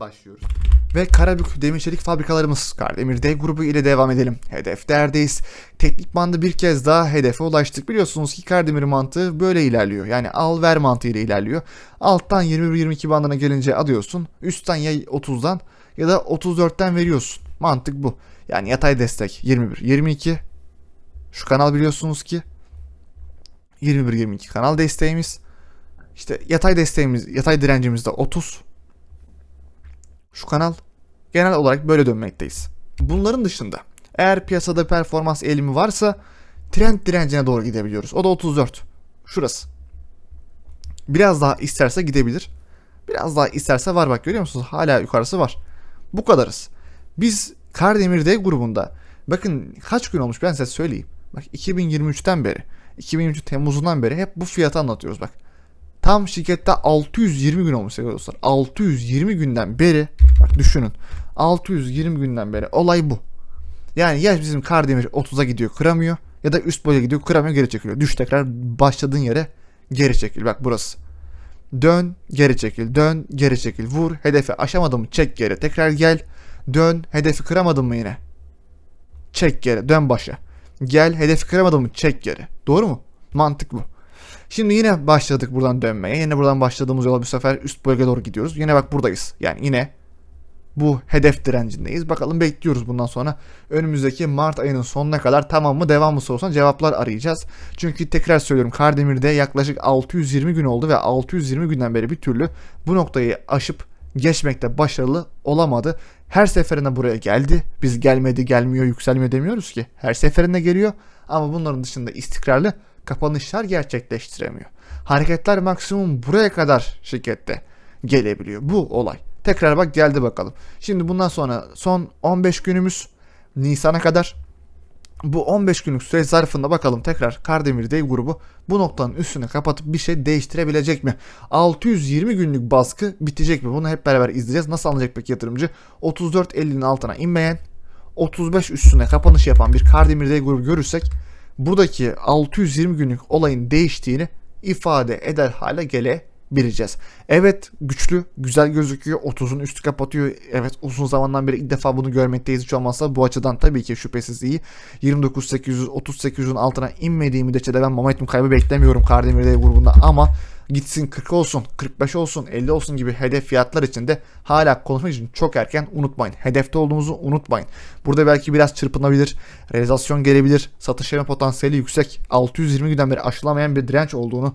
başlıyoruz. Ve Karabük Demir Çelik fabrikalarımız Kardemir D grubu ile devam edelim. Hedef değerdeyiz. Teknik bandı bir kez daha hedefe ulaştık. Biliyorsunuz ki Kardemir mantığı böyle ilerliyor. Yani al ver mantığı ile ilerliyor. Alttan 21-22 bandına gelince alıyorsun. Üstten ya 30'dan ya da 34'ten veriyorsun. Mantık bu. Yani yatay destek 21, 22. Şu kanal biliyorsunuz ki 21-22 kanal desteğimiz. İşte yatay desteğimiz, yatay direncimiz de 30 şu kanal genel olarak böyle dönmekteyiz. Bunların dışında eğer piyasada performans eğilimi varsa trend direncine doğru gidebiliyoruz. O da 34. Şurası. Biraz daha isterse gidebilir. Biraz daha isterse var bak görüyor musunuz? Hala yukarısı var. Bu kadarız. Biz Kardemir D grubunda bakın kaç gün olmuş ben size söyleyeyim. Bak 2023'ten beri 2023 Temmuz'undan beri hep bu fiyatı anlatıyoruz bak. Tam şirkette 620 gün olmuş sevgili dostlar. 620 günden beri bak düşünün. 620 günden beri olay bu. Yani ya bizim Kardemir 30'a gidiyor kıramıyor ya da üst boya gidiyor kıramıyor geri çekiliyor. Düş tekrar başladığın yere geri çekil. Bak burası. Dön geri çekil. Dön geri çekil. Vur hedefi aşamadın mı çek geri. Tekrar gel. Dön hedefi kıramadın mı yine. Çek geri. Dön başa. Gel hedefi kıramadın mı çek geri. Doğru mu? Mantık bu. Şimdi yine başladık buradan dönmeye. Yine buradan başladığımız yola bu sefer üst bölgeye doğru gidiyoruz. Yine bak buradayız. Yani yine bu hedef direncindeyiz. Bakalım bekliyoruz bundan sonra. Önümüzdeki Mart ayının sonuna kadar tamam mı devam mı sorsan cevaplar arayacağız. Çünkü tekrar söylüyorum Kardemir'de yaklaşık 620 gün oldu ve 620 günden beri bir türlü bu noktayı aşıp geçmekte başarılı olamadı. Her seferinde buraya geldi. Biz gelmedi, gelmiyor, yükselmiyor demiyoruz ki. Her seferinde geliyor ama bunların dışında istikrarlı kapanışlar gerçekleştiremiyor. Hareketler maksimum buraya kadar şirkette gelebiliyor. Bu olay. Tekrar bak geldi bakalım. Şimdi bundan sonra son 15 günümüz Nisan'a kadar bu 15 günlük süre zarfında bakalım tekrar Kardemir Dev grubu bu noktanın üstünü kapatıp bir şey değiştirebilecek mi? 620 günlük baskı bitecek mi? Bunu hep beraber izleyeceğiz. Nasıl alınacak peki yatırımcı? 34.50'nin altına inmeyen 35 üstüne kapanış yapan bir Kardemir Dev grubu görürsek buradaki 620 günlük olayın değiştiğini ifade eder hale gelebileceğiz. Evet güçlü, güzel gözüküyor. 30'un üstü kapatıyor. Evet uzun zamandan beri ilk defa bunu görmekteyiz hiç olmazsa. Bu açıdan tabii ki şüphesiz iyi. 29.800, 30.800'ün altına inmediği müddetçe de ben momentum kaybı beklemiyorum Kardemir Dev grubunda ama gitsin 40 olsun, 45 olsun, 50 olsun gibi hedef fiyatlar için de hala konuşmak için çok erken unutmayın. Hedefte olduğumuzu unutmayın. Burada belki biraz çırpınabilir, realizasyon gelebilir, satış yapma potansiyeli yüksek, 620 günden beri aşılamayan bir direnç olduğunu